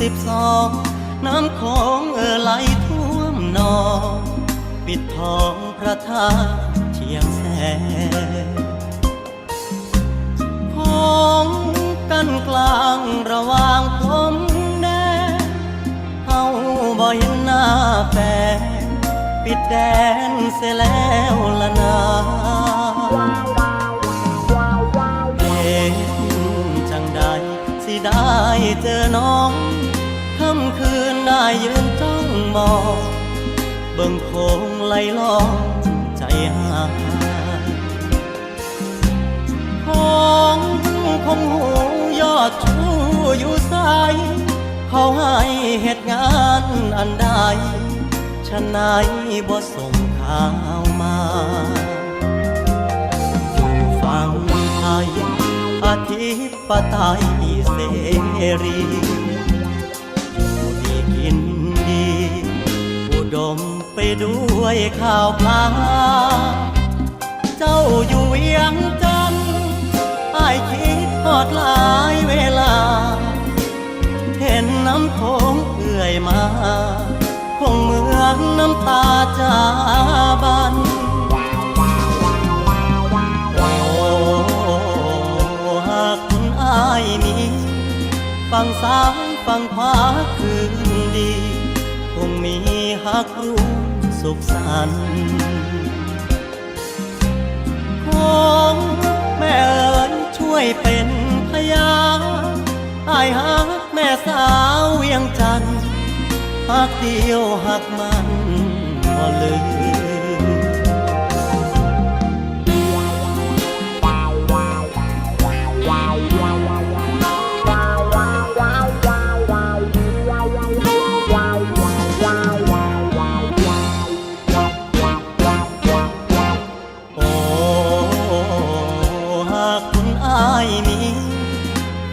สิบสองน้ำของเอ่อไหลท่วมนองปิดทองพระธาตุเชียงแสนของกันกลางระหว่างพรมแดนเฮาบ่เห็นหน้าแฟนปิดแดนเสียแล้วละนาเห็นจังใดสิได้เจอน้อง คืนได้ยืนจ้องมอง เบิ่งโคงไหลลองใจหายของคงหูยอดชูอยู่ใสเขาให้เหตุงานอันใดฉะไหนบ่ส่งข่าวมาอยู่ฝั่งไทยอาทิปไตยเสรี ดมไปด้วยข่าวพลาเจ้าอยู่เวียงจันทน์อ้ายคิดทอดหลายเวลา เห็นน้ำโขงเอื่อยมา คงเหมือนน้ำตาจาบันโอ้หากคุณอายมีฝั่งซ้ายฝั่งขวาคืนดี คงมีหักรู้สุขสันต์ของแม่เอ๋ยช่วยเป็นพยานอายหักแม่สาวเวียงจันทร์หักเดียวหักมัน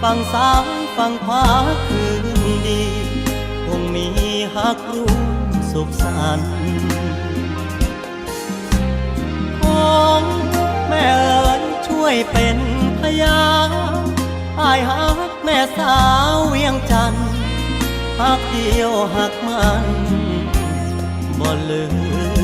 ฝั่งซ้ายฝั่งขวาคืนดี คงมีหักรู้สุขสันต์ของแม่เอ๋ยช่วยเป็นพยานอายหักแม่สาวเวียงจันทน์หักเดียวหักมันบ่ลืม